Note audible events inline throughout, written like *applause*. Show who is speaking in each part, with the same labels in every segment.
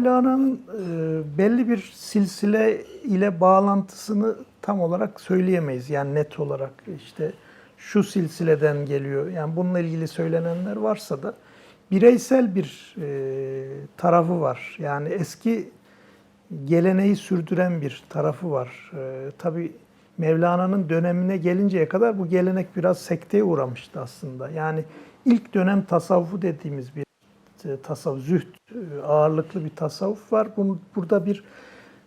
Speaker 1: Mevlana'nın e, belli bir silsile ile bağlantısını tam olarak söyleyemeyiz. Yani net olarak işte şu silsileden geliyor. Yani bununla ilgili söylenenler varsa da bireysel bir e, tarafı var. Yani eski geleneği sürdüren bir tarafı var. E, tabii Mevlana'nın dönemine gelinceye kadar bu gelenek biraz sekteye uğramıştı aslında. Yani ilk dönem tasavvufu dediğimiz bir tasavvuf, zühd e, ağırlıklı bir tasavvuf var. Bunun, burada bir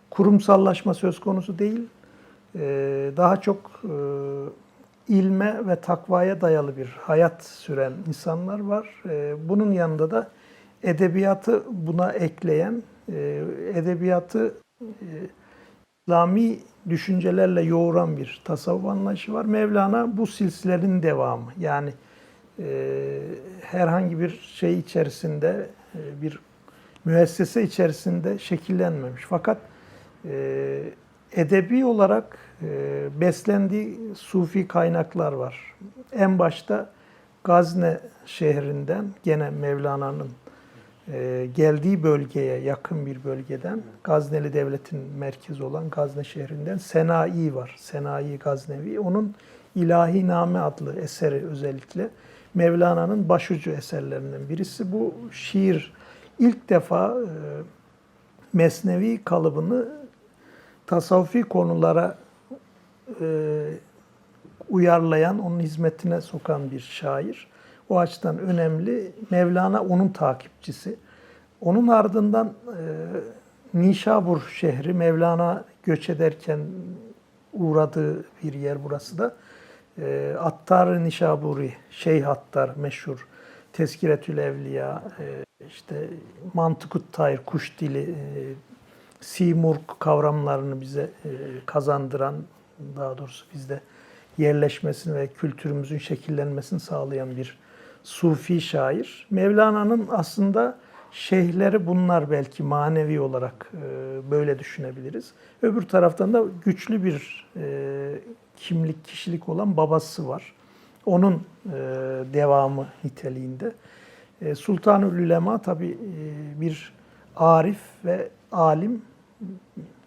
Speaker 1: kurumsallaşma söz konusu değil. E, Daha çok e, ilme ve takvaya dayalı bir hayat süren insanlar var. E, Bunun yanında da edebiyatı buna ekleyen, e, edebiyatı e, İslami düşüncelerle yoğuran bir tasavvuf anlayışı var. Mevlana bu silsilenin devamı. Yani e, herhangi bir şey içerisinde, e, bir müessese içerisinde şekillenmemiş. Fakat e, edebi olarak e, beslendiği sufi kaynaklar var. En başta Gazne şehrinden, gene Mevlana'nın geldiği bölgeye yakın bir bölgeden Gazneli Devlet'in merkezi olan Gazne şehrinden Senai var. Senai Gaznevi. Onun İlahi Name adlı eseri özellikle Mevlana'nın başucu eserlerinden birisi. Bu şiir ilk defa e, mesnevi kalıbını tasavvufi konulara e, uyarlayan, onun hizmetine sokan bir şair. O açıdan önemli. Mevlana onun takipçisi. Onun ardından e, Nişabur şehri Mevlana göç ederken uğradığı bir yer burası da. E, Attar Nişaburi, Şeyh Attar meşhur. Tezkiretül Evliya, e, işte Mantıkut Tayr, kuş dili, e, Simurg kavramlarını bize e, kazandıran, daha doğrusu bizde yerleşmesini ve kültürümüzün şekillenmesini sağlayan bir sufi şair. Mevlana'nın aslında şeyhleri bunlar belki manevi olarak e, böyle düşünebiliriz. Öbür taraftan da güçlü bir e, kimlik, kişilik olan babası var. Onun e, devamı niteliğinde. E, Sultanül Ülema tabi e, bir arif ve alim,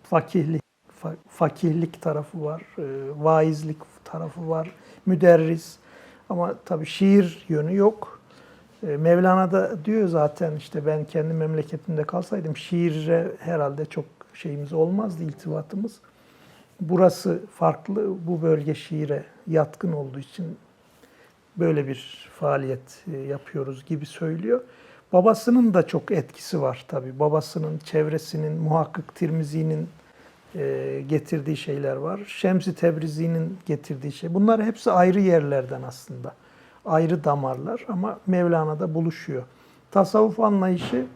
Speaker 1: fakihlik, fa- fakihlik tarafı var, e, vaizlik tarafı var, müderris. Ama tabii şiir yönü yok. E, Mevlana da diyor zaten işte ben kendi memleketimde kalsaydım şiire herhalde çok şeyimiz olmazdı, iltifatımız. Burası farklı, bu bölge şiire yatkın olduğu için böyle bir faaliyet e, yapıyoruz gibi söylüyor. Babasının da çok etkisi var tabii. Babasının, çevresinin, muhakkak Tirmizi'nin e, getirdiği şeyler var. Şemsi Tebrizi'nin getirdiği şey. Bunlar hepsi ayrı yerlerden aslında. Ayrı damarlar ama Mevlana'da buluşuyor. Tasavvuf anlayışı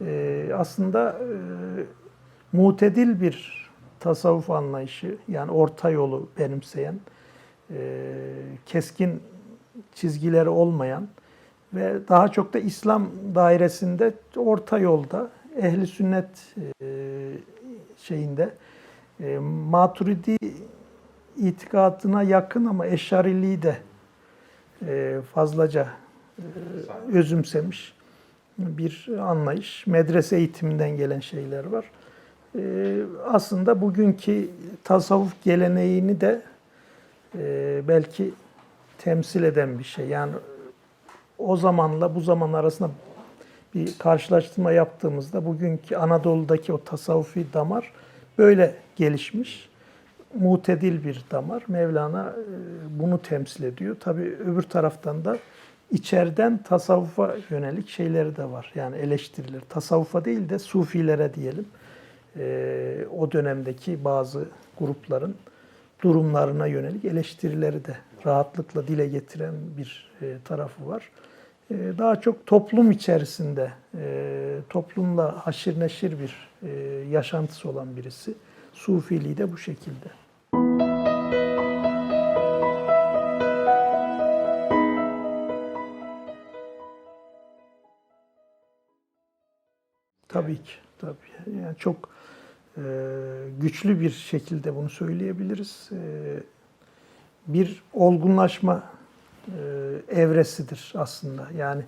Speaker 1: e, aslında mutedil bir tasavvuf anlayışı. Yani orta yolu benimseyen, e, keskin çizgileri olmayan ve daha çok da İslam dairesinde orta yolda ehli sünnet e, şeyinde e, Maturidi itikadına yakın ama eşariliği de e, fazlaca e, özümsemiş bir anlayış. Medrese eğitiminden gelen şeyler var. E, aslında bugünkü tasavvuf geleneğini de e, belki temsil eden bir şey. Yani o zamanla bu zaman arasında bir karşılaştırma yaptığımızda bugünkü Anadolu'daki o tasavvufi damar böyle gelişmiş. Mutedil bir damar. Mevlana e, bunu temsil ediyor. Tabii öbür taraftan da içeriden tasavvufa yönelik şeyleri de var. Yani eleştiriler. Tasavvufa değil de sufilere diyelim. E, o dönemdeki bazı grupların durumlarına yönelik eleştirileri de rahatlıkla dile getiren bir e, tarafı var. E, daha çok toplum içerisinde, e, toplumla haşir neşir bir e, yaşantısı olan birisi. Sufiliği de bu şekilde. Tabii ki, tabii. Yani çok e, güçlü bir şekilde bunu söyleyebiliriz. E, bir olgunlaşma e, evresidir aslında. Yani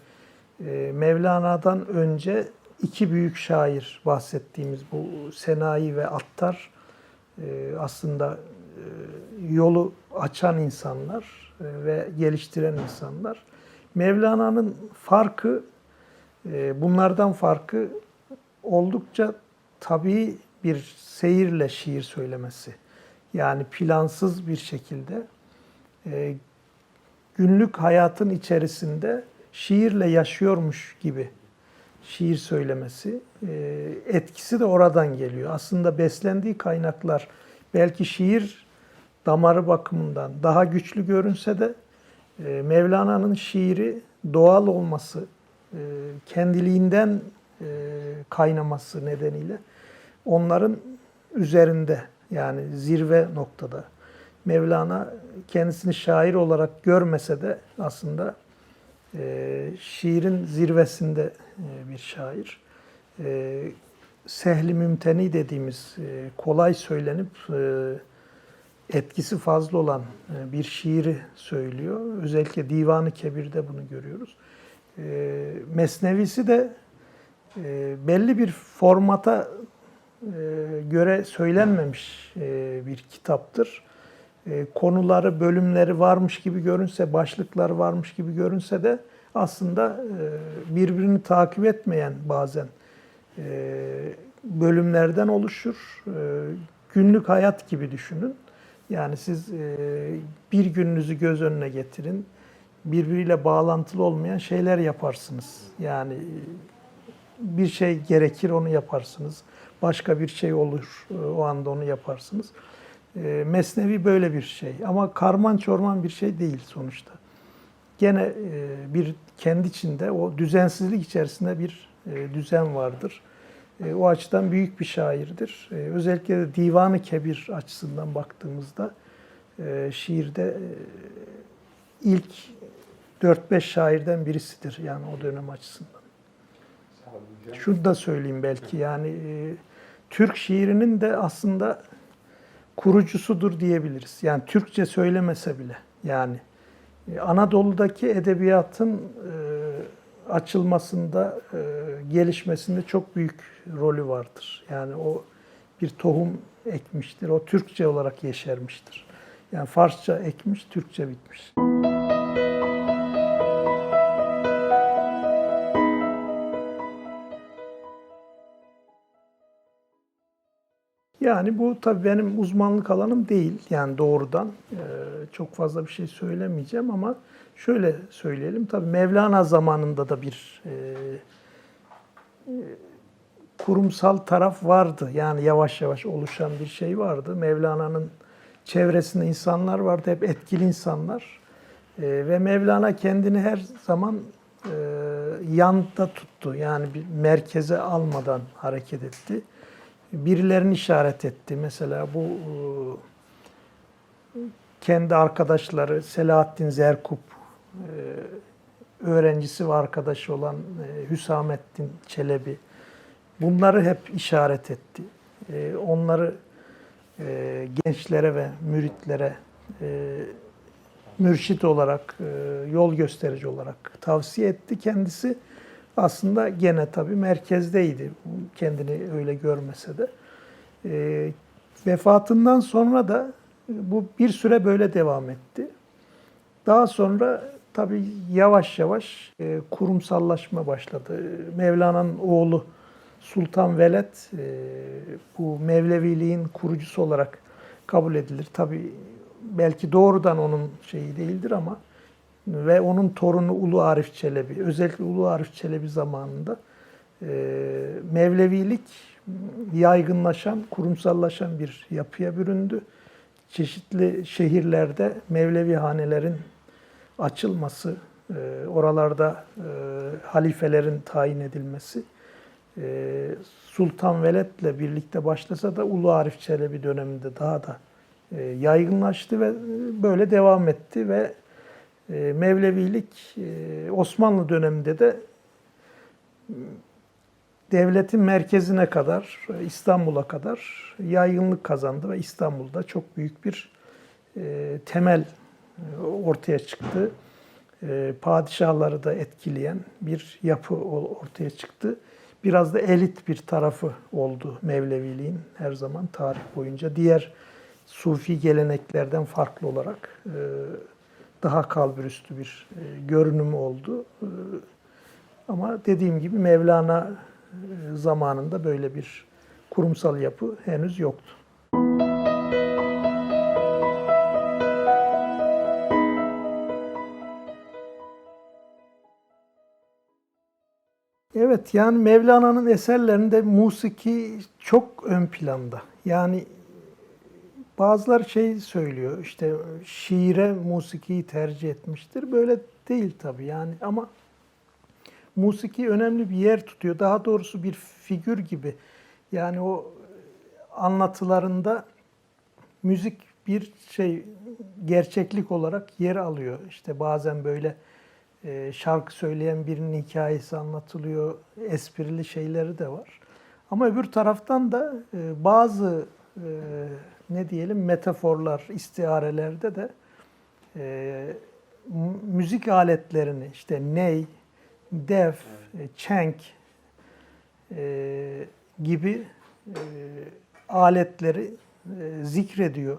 Speaker 1: e, Mevlana'dan önce iki büyük şair bahsettiğimiz bu Senayi ve Attar e, aslında e, yolu açan insanlar e, ve geliştiren insanlar. Mevlana'nın farkı, e, bunlardan farkı oldukça tabii bir seyirle şiir söylemesi. Yani plansız bir şekilde e, günlük hayatın içerisinde şiirle yaşıyormuş gibi şiir söylemesi. E, etkisi de oradan geliyor. Aslında beslendiği kaynaklar belki şiir damarı bakımından daha güçlü görünse de e, Mevlana'nın şiiri doğal olması, e, kendiliğinden kaynaması nedeniyle onların üzerinde yani zirve noktada. Mevlana kendisini şair olarak görmese de aslında e, şiirin zirvesinde e, bir şair. E, sehli mümteni dediğimiz e, kolay söylenip e, etkisi fazla olan e, bir şiiri söylüyor. Özellikle Divan-ı Kebir'de bunu görüyoruz. E, Mesnevisi de e, belli bir formata e, göre söylenmemiş e, bir kitaptır. E, konuları, bölümleri varmış gibi görünse, başlıklar varmış gibi görünse de aslında e, birbirini takip etmeyen bazen e, bölümlerden oluşur. E, günlük hayat gibi düşünün. Yani siz e, bir gününüzü göz önüne getirin. Birbiriyle bağlantılı olmayan şeyler yaparsınız. Yani bir şey gerekir onu yaparsınız. Başka bir şey olur e, o anda onu yaparsınız. E, Mesnevi böyle bir şey ama karman çorman bir şey değil sonuçta. Gene e, bir kendi içinde o düzensizlik içerisinde bir düzen vardır. O açıdan büyük bir şairdir. Özellikle de Divanı Kebir açısından baktığımızda şiirde ilk 4-5 şairden birisidir yani o dönem açısından. Şunu da söyleyeyim belki yani e, Türk şiirinin de aslında kurucusudur diyebiliriz. Yani Türkçe söylemese bile yani e, Anadolu'daki edebiyatın e, açılmasında, e, gelişmesinde çok büyük rolü vardır. Yani o bir tohum ekmiştir. O Türkçe olarak yeşermiştir. Yani Farsça ekmiş, Türkçe bitmiş. Yani bu tabii benim uzmanlık alanım değil. Yani doğrudan e, çok fazla bir şey söylemeyeceğim ama şöyle söyleyelim. Tabii Mevlana zamanında da bir e, e, kurumsal taraf vardı. Yani yavaş yavaş oluşan bir şey vardı. Mevlana'nın çevresinde insanlar vardı. Hep etkili insanlar. Ve Mevlana kendini her zaman e, yanda tuttu. Yani bir merkeze almadan hareket etti birilerini işaret etti. Mesela bu e, kendi arkadaşları Selahattin Zerkup, e, öğrencisi ve arkadaşı olan e, Hüsamettin Çelebi. Bunları hep işaret etti. Onları gençlere ve müritlere mürşit olarak, yol gösterici olarak tavsiye etti kendisi aslında gene tabii merkezdeydi. Kendini öyle görmese de. E, vefatından sonra da bu bir süre böyle devam etti. Daha sonra tabii yavaş yavaş e, kurumsallaşma başladı. Mevlana'nın oğlu Sultan Veled e, bu Mevleviliğin kurucusu olarak kabul edilir. Tabii belki doğrudan onun şeyi değildir ama ve onun torunu Ulu Arif Çelebi, özellikle Ulu Arif Çelebi zamanında e, Mevlevilik yaygınlaşan, kurumsallaşan bir yapıya büründü. Çeşitli şehirlerde Mevlevi hanelerin açılması, e, oralarda e, halifelerin tayin edilmesi, e, Sultan Veled'le birlikte başlasa da Ulu Arif Çelebi döneminde daha da e, yaygınlaştı ve böyle devam etti ve e, Mevlevilik e, Osmanlı döneminde de devletin merkezine kadar, İstanbul'a kadar yaygınlık kazandı ve İstanbul'da çok büyük bir e, temel ortaya çıktı. Padişahları da etkileyen bir yapı ortaya çıktı. biraz da elit bir tarafı oldu Mevleviliğin her zaman tarih boyunca. Diğer Sufi geleneklerden farklı olarak e, daha kalburüstü bir e, görünümü oldu. E, Ama dediğim gibi Mevlana e, zamanında böyle bir kurumsal yapı henüz yoktu. Evet yani Mevlana'nın eserlerinde musiki çok ön planda. Yani bazıları şey söylüyor işte şiire musikiyi tercih etmiştir. Böyle değil tabii yani ama musiki önemli bir yer tutuyor. Daha doğrusu bir figür gibi. Yani o anlatılarında müzik bir şey gerçeklik olarak yer alıyor. İşte bazen böyle e, şarkı söyleyen birinin hikayesi anlatılıyor. Esprili şeyleri de var. Ama öbür taraftan da e, bazı e, ne diyelim metaforlar, istiarelerde de e, müzik aletlerini işte ney, def, e, çenk e, gibi e, aletleri e, zikrediyor.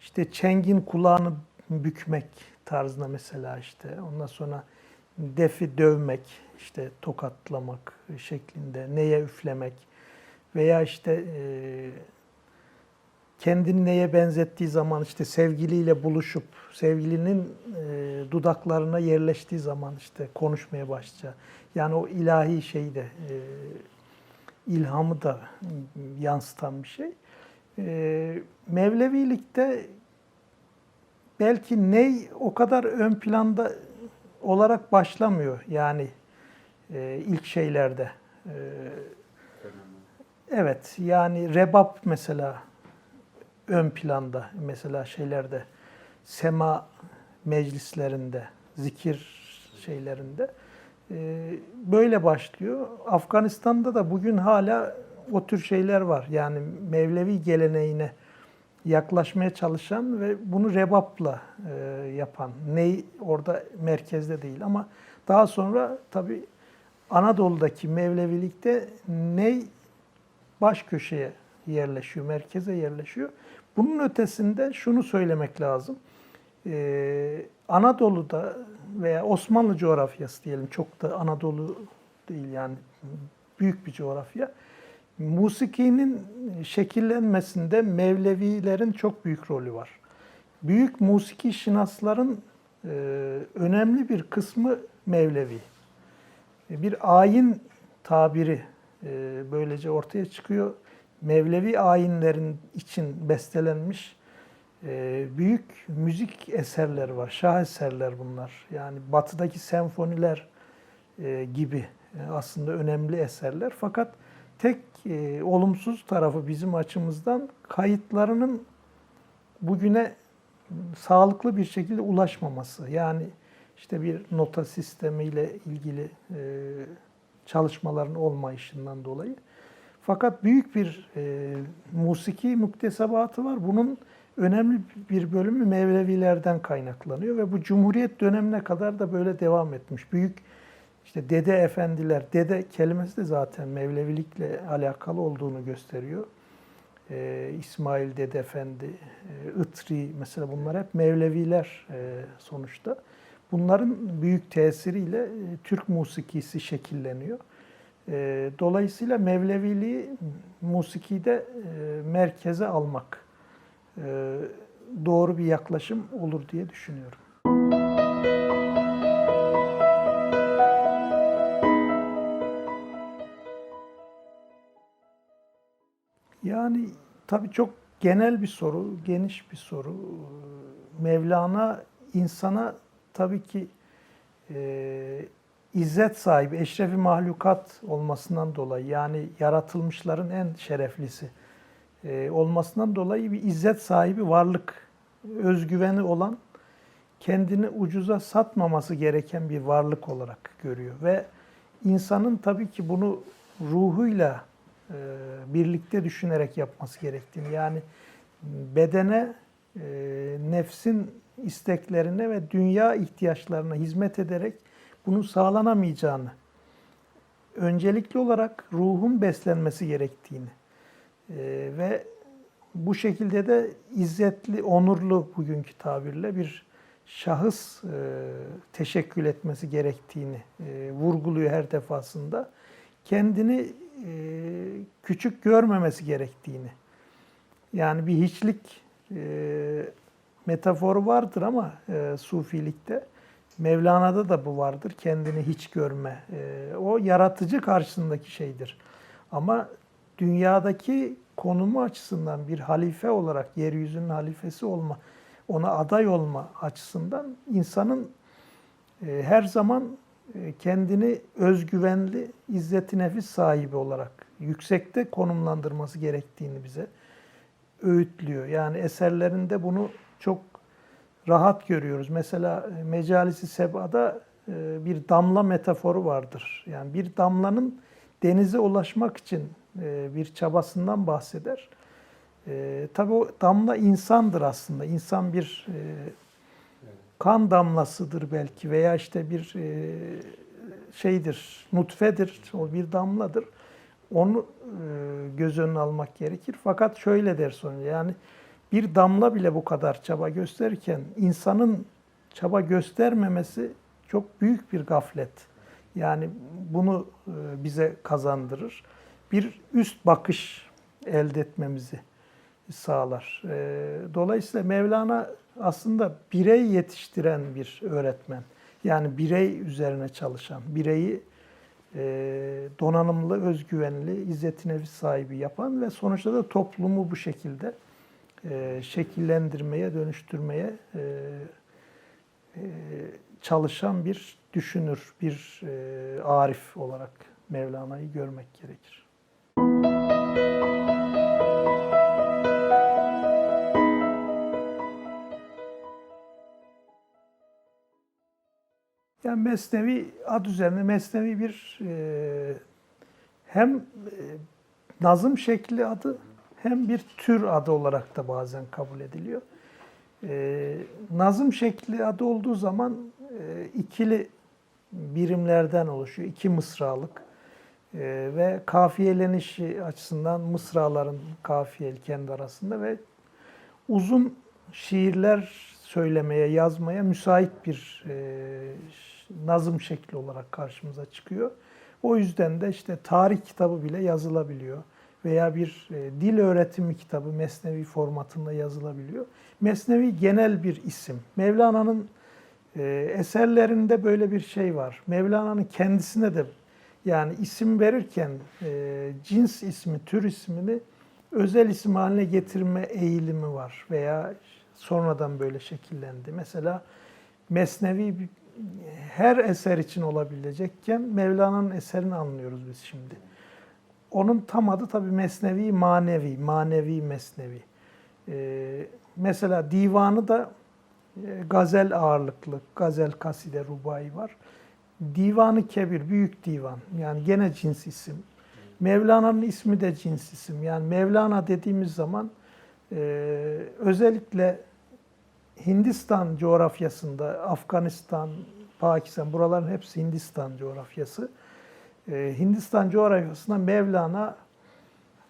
Speaker 1: İşte çengin kulağını bükmek tarzında mesela işte. Ondan sonra defi dövmek, işte tokatlamak şeklinde, neye üflemek veya işte e, kendini neye benzettiği zaman işte sevgiliyle buluşup sevgilinin e, dudaklarına yerleştiği zaman işte konuşmaya başlayacağı. Yani o ilahi şeyi de e, ilhamı da yansıtan bir şey. E, Mevlevilikte belki ney o kadar ön planda olarak başlamıyor yani e, ilk şeylerde. E, evet yani rebap mesela ön planda mesela şeylerde sema meclislerinde zikir şeylerinde e, böyle başlıyor. Afganistan'da da bugün hala o tür şeyler var. Yani Mevlevi geleneğine yaklaşmaya çalışan ve bunu rebapla e, yapan. Ney orada merkezde değil ama daha sonra tabi Anadolu'daki Mevlevilikte ney baş köşeye yerleşiyor, merkeze yerleşiyor. Bunun ötesinde şunu söylemek lazım. Ee, Anadolu'da veya Osmanlı coğrafyası diyelim, çok da Anadolu değil yani büyük bir coğrafya. Musikinin şekillenmesinde Mevlevilerin çok büyük rolü var. Büyük musiki şinasların e, önemli bir kısmı Mevlevi. Bir ayin tabiri e, böylece ortaya çıkıyor. Mevlevi ayinlerin için bestelenmiş e, büyük müzik eserleri var. Şah eserler bunlar. Yani batıdaki senfoniler e, gibi e, aslında önemli eserler. Fakat tek olumsuz tarafı bizim açımızdan kayıtlarının bugüne sağlıklı bir şekilde ulaşmaması. Yani işte bir nota sistemiyle ilgili çalışmaların olmayışından dolayı. Fakat büyük bir e, musiki muktesebatı var. Bunun önemli bir bölümü Mevlevilerden kaynaklanıyor ve bu Cumhuriyet dönemine kadar da böyle devam etmiş. Büyük işte dede efendiler, dede kelimesi de zaten Mevlevilikle alakalı olduğunu gösteriyor. Ee, İsmail Dede Efendi, e, Itri mesela bunlar hep Mevleviler e, sonuçta. Bunların büyük tesiriyle e, Türk musikisi şekilleniyor. E, dolayısıyla Mevleviliği musikide e, merkeze almak e, doğru bir yaklaşım olur diye düşünüyorum. Yani tabii çok genel bir soru, geniş bir soru. Mevlana insana tabii ki e, izzet sahibi, eşrefi mahlukat olmasından dolayı yani yaratılmışların en şereflisi e, olmasından dolayı bir izzet sahibi varlık, özgüveni olan, kendini ucuza satmaması gereken bir varlık olarak görüyor. Ve insanın tabii ki bunu ruhuyla e, birlikte düşünerek yapması gerektiğini yani bedene, e, nefsin isteklerine ve dünya ihtiyaçlarına hizmet ederek bunun sağlanamayacağını öncelikli olarak ruhun beslenmesi gerektiğini e, ve bu şekilde de izzetli, onurlu bugünkü tabirle bir şahıs e, teşekkül etmesi gerektiğini e, vurguluyor her defasında. Kendini e, küçük görmemesi gerektiğini. Yani bir hiçlik e, metaforu vardır ama e, sufilikte Mevlana'da da bu vardır. Kendini hiç görme. E, o yaratıcı karşısındaki şeydir. Ama dünyadaki konumu açısından bir halife olarak yeryüzünün halifesi olma, ona aday olma açısından insanın e, her zaman e, kendini özgüvenli, izzeti nefis sahibi olarak yüksekte konumlandırması gerektiğini bize öğütlüyor. Yani eserlerinde bunu çok rahat görüyoruz. Mesela e, Mecalisi Seba'da e, bir damla metaforu vardır. Yani bir damlanın denize ulaşmak için e, bir çabasından bahseder. Tabii o damla insandır aslında. İnsan bir kan damlasıdır belki veya işte bir şeydir, nutfedir, o bir damladır. Onu göz önüne almak gerekir. Fakat şöyle der sonra yani bir damla bile bu kadar çaba gösterirken insanın çaba göstermemesi çok büyük bir gaflet. Yani bunu e, bize kazandırır. Bir üst bakış elde etmemizi sağlar. E, dolayısıyla Mevlana aslında birey yetiştiren bir öğretmen. Yani birey üzerine çalışan, bireyi e, donanımlı, özgüvenli, izzet nefis sahibi yapan ve sonuçta da toplumu bu şekilde e, şekillendirmeye, dönüştürmeye e, e, çalışan bir düşünür, bir e, arif olarak Mevlana'yı görmek gerekir. Yani Mesnevi ad üzerine Mesnevi bir e, hem e, nazım şekli adı hem bir tür adı olarak da bazen kabul ediliyor. E, nazım şekli adı olduğu zaman e, ikili birimlerden oluşuyor. iki mısralık e, ve kafiyelenişi açısından mısraların kafiyeli kendi arasında ve uzun şiirler söylemeye, yazmaya müsait bir e, nazım şekli olarak karşımıza çıkıyor. O yüzden de işte tarih kitabı bile yazılabiliyor veya bir e, dil öğretimi kitabı Mesnevi formatında yazılabiliyor. Mesnevi genel bir isim. Mevlana'nın e, eserlerinde böyle bir şey var. Mevlana'nın kendisine de yani isim verirken e, cins ismi, tür ismini özel isim haline getirme eğilimi var veya sonradan böyle şekillendi. Mesela Mesnevi her eser için olabilecekken Mevlana'nın eserini anlıyoruz biz şimdi. Onun tam adı tabi Mesnevi Manevi, Manevi Mesnevi. Ee, mesela divanı da e, gazel ağırlıklı, gazel kaside, rubai var. Divanı Kebir, büyük divan. Yani gene cins isim. Mevlana'nın ismi de cins isim. Yani Mevlana dediğimiz zaman e, özellikle Hindistan coğrafyasında, Afganistan, Pakistan, buraların hepsi Hindistan coğrafyası. Ee, Hindistan coğrafyasında Mevlana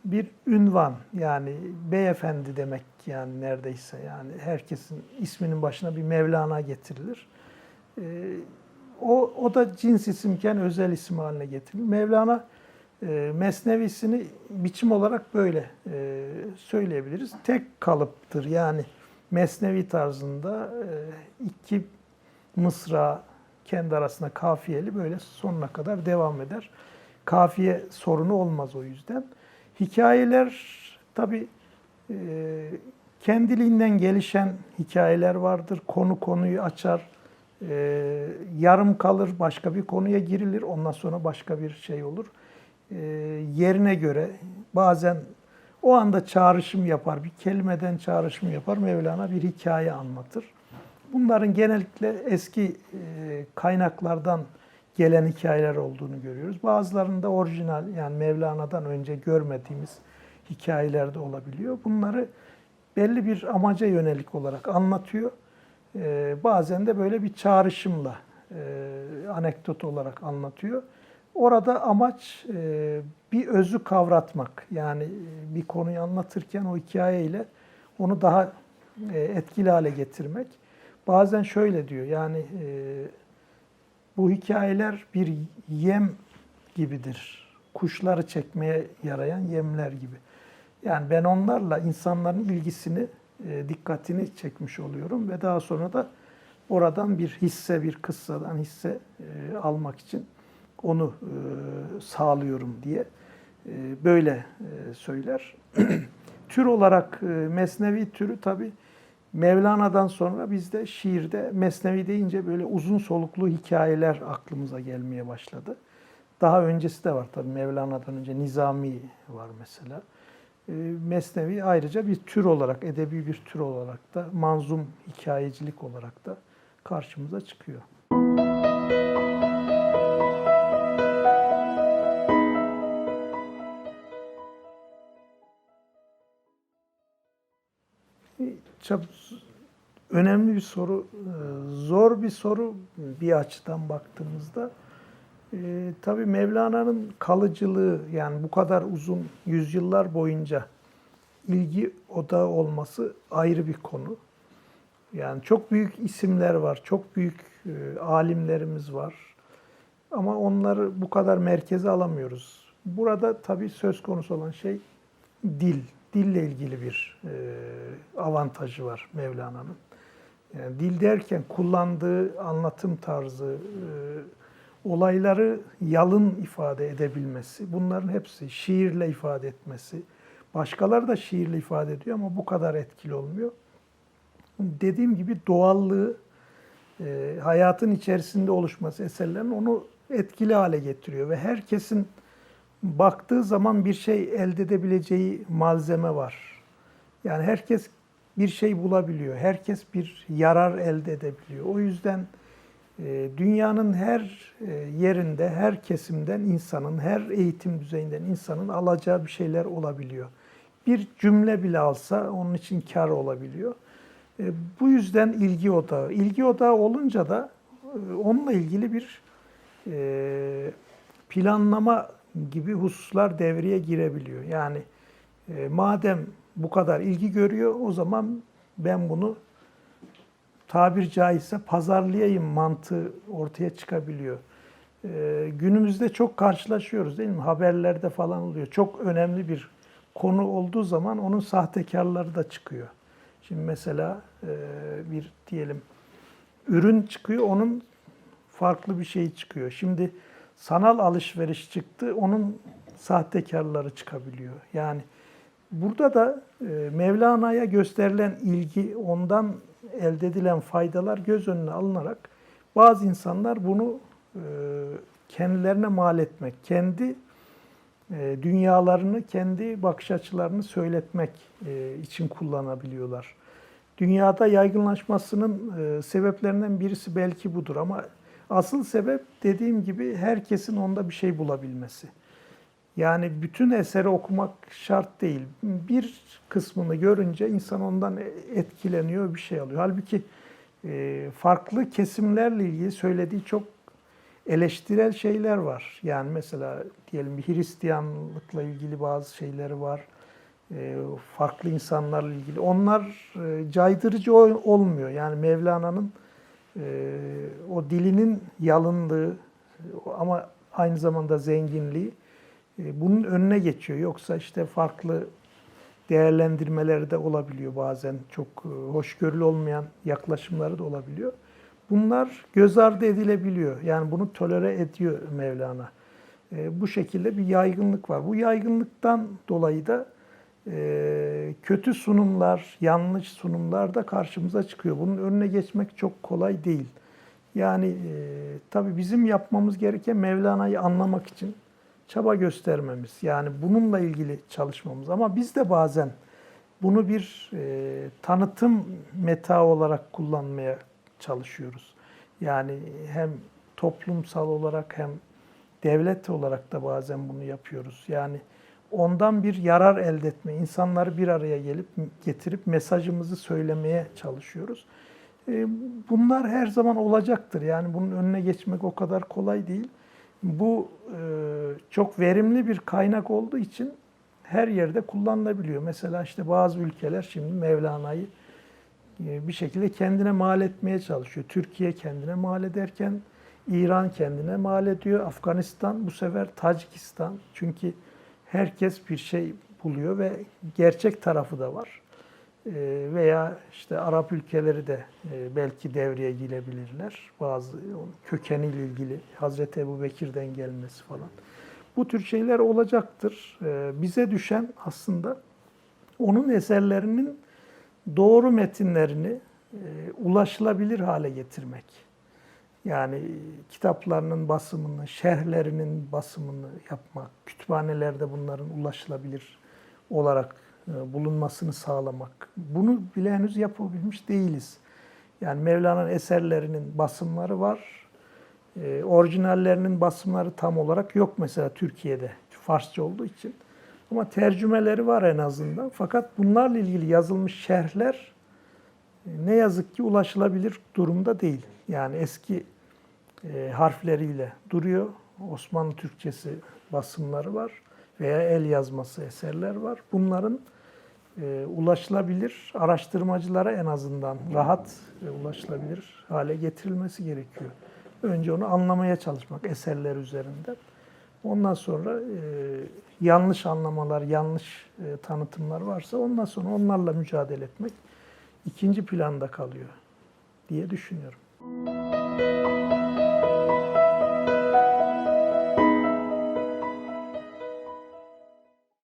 Speaker 1: bir ünvan yani beyefendi demek yani neredeyse yani herkesin isminin başına bir Mevlana getirilir. Ee, o, o da cins isimken özel isim haline getirilir. Mevlana e, mesnevisini biçim olarak böyle e, söyleyebiliriz. Tek kalıptır yani mesnevi tarzında e, iki mısra kendi arasında kafiyeli böyle sonuna kadar devam eder. Kafiye sorunu olmaz o yüzden. Hikayeler tabi e, kendiliğinden gelişen hikayeler vardır. Konu konuyu açar. E, yarım kalır, başka bir konuya girilir. Ondan sonra başka bir şey olur. E, yerine göre bazen o anda çağrışım yapar, bir kelimeden çağrışım yapar. Mevlana bir hikaye anlatır. Bunların genellikle eski e, kaynaklardan gelen hikayeler olduğunu görüyoruz. Bazılarında orijinal yani Mevlana'dan önce görmediğimiz hikayeler de olabiliyor. Bunları belli bir amaca yönelik olarak anlatıyor. E, bazen de böyle bir çağrışımla e, anekdot olarak anlatıyor. Orada amaç bir özü kavratmak. Yani bir konuyu anlatırken o hikayeyle onu daha etkili hale getirmek. Bazen şöyle diyor yani e, bu hikayeler bir yem gibidir. Kuşları çekmeye yarayan yemler gibi. Yani ben onlarla insanların ilgisini, e, dikkatini çekmiş oluyorum ve daha sonra da oradan bir hisse, bir kıssadan hisse e, almak için onu e, sağlıyorum diye e, böyle e, söyler. *clears throat* Tür olarak e, Mesnevi türü tabi Mevlana'dan sonra bizde şiirde Mesnevi deyince böyle uzun soluklu hikayeler aklımıza gelmeye başladı. Daha öncesi de var tabi Mevlana'dan önce Nizami var mesela. E, Mesnevi ayrıca bir tür olarak, edebi bir tür olarak da manzum hikayecilik olarak da karşımıza çıkıyor. Önemli bir soru, e, zor bir soru bir açıdan baktığımızda. E, tabii Mevlana'nın kalıcılığı yani bu kadar uzun yüzyıllar boyunca ilgi odağı olması ayrı bir konu. Yani çok büyük isimler var, çok büyük e, alimlerimiz var. Ama onları bu kadar merkeze alamıyoruz. Burada tabii söz konusu olan şey dil. Dille ilgili bir e, avantajı var Mevlana'nın. Yani dil derken kullandığı anlatım tarzı, e, olayları yalın ifade edebilmesi, bunların hepsi şiirle ifade etmesi. Başkaları da şiirle ifade ediyor ama bu kadar etkili olmuyor. Dediğim gibi doğallığı, e, hayatın içerisinde oluşması eserlerin onu etkili hale getiriyor ve herkesin baktığı zaman bir şey elde edebileceği malzeme var. Yani herkes bir şey bulabiliyor. Herkes bir yarar elde edebiliyor. O yüzden e, dünyanın her e, yerinde, her kesimden insanın, her eğitim düzeyinden insanın alacağı bir şeyler olabiliyor. Bir cümle bile alsa onun için kar olabiliyor. E, bu yüzden ilgi odağı. İlgi odağı olunca da onunla ilgili bir planlama gibi hususlar devreye girebiliyor. Yani e, madem bu kadar ilgi görüyor o zaman ben bunu tabir caizse pazarlayayım mantığı ortaya çıkabiliyor. E, günümüzde çok karşılaşıyoruz değil mi? Haberlerde falan oluyor. Çok önemli bir konu olduğu zaman onun sahtekarları da çıkıyor. Şimdi mesela e, bir diyelim ürün çıkıyor, onun farklı bir şey çıkıyor. Şimdi sanal alışveriş çıktı, onun sahtekarları çıkabiliyor. Yani burada da e, Mevlana'ya gösterilen ilgi, ondan elde edilen faydalar göz önüne alınarak bazı insanlar bunu e, kendilerine mal etmek, kendi e, dünyalarını, kendi bakış açılarını söyletmek için kullanabiliyorlar. Dünyada yaygınlaşmasının sebeplerinden birisi belki budur ama Asıl sebep dediğim gibi herkesin onda bir şey bulabilmesi. Yani bütün eseri okumak şart değil. Bir kısmını görünce insan ondan etkileniyor, bir şey alıyor. Halbuki e, farklı kesimlerle ilgili söylediği çok eleştirel şeyler var. Yani mesela diyelim bir Hristiyanlıkla ilgili bazı şeyleri var. E, farklı insanlarla ilgili. Onlar e, caydırıcı olmuyor. Yani Mevlana'nın o dilinin yalınlığı ama aynı zamanda zenginliği e, bunun önüne geçiyor. Yoksa işte farklı değerlendirmeleri de olabiliyor bazen. Çok e, hoşgörülü olmayan yaklaşımları da olabiliyor. Bunlar göz ardı edilebiliyor. Yani bunu tolere ediyor Mevlana. E, bu şekilde bir yaygınlık var. Bu yaygınlıktan dolayı da kötü sunumlar, yanlış sunumlar da karşımıza çıkıyor. Bunun önüne geçmek çok kolay değil. Yani e, tabii bizim yapmamız gereken Mevlana'yı anlamak için çaba göstermemiz. Yani bununla ilgili çalışmamız. Ama biz de bazen bunu bir e, tanıtım meta olarak kullanmaya çalışıyoruz. Yani hem toplumsal olarak hem devlet olarak da bazen bunu yapıyoruz. Yani ondan bir yarar elde etme, insanları bir araya gelip getirip mesajımızı söylemeye çalışıyoruz. E, bunlar her zaman olacaktır. Yani bunun önüne geçmek o kadar kolay değil. Bu e, çok verimli bir kaynak olduğu için her yerde kullanılabiliyor. Mesela işte bazı ülkeler şimdi Mevlana'yı e, bir şekilde kendine mal etmeye çalışıyor. Türkiye kendine mal ederken İran kendine mal ediyor. Afganistan bu sefer Tacikistan. Çünkü herkes bir şey buluyor ve gerçek tarafı da var. E, Veya işte Arap ülkeleri de e, belki devreye girebilirler. Bazı kökeniyle ilgili Hazreti Ebu Bekir'den gelmesi falan. Bu tür şeyler olacaktır. E, Bize düşen aslında onun eserlerinin doğru metinlerini e, ulaşılabilir hale getirmek. Yani kitaplarının basımını, şerhlerinin basımını yapmak, kütüphanelerde bunların ulaşılabilir olarak bulunmasını sağlamak. Bunu bile henüz yapabilmiş değiliz. Yani Mevlana'nın eserlerinin basımları var. E, orijinallerinin basımları tam olarak yok mesela Türkiye'de. Farsça olduğu için. Ama tercümeleri var en azından. Fakat bunlarla ilgili yazılmış şerhler e, ne yazık ki ulaşılabilir durumda değil. Yani eski e, harfleriyle duruyor. Osmanlı Türkçesi basımları var veya el yazması eserler var. Bunların e, ulaşılabilir, araştırmacılara en azından rahat ve ulaşılabilir hale getirilmesi gerekiyor. Önce onu anlamaya çalışmak eserler üzerinden. Ondan sonra e, yanlış anlamalar, yanlış e, tanıtımlar varsa ondan sonra onlarla mücadele etmek ikinci planda kalıyor diye düşünüyorum.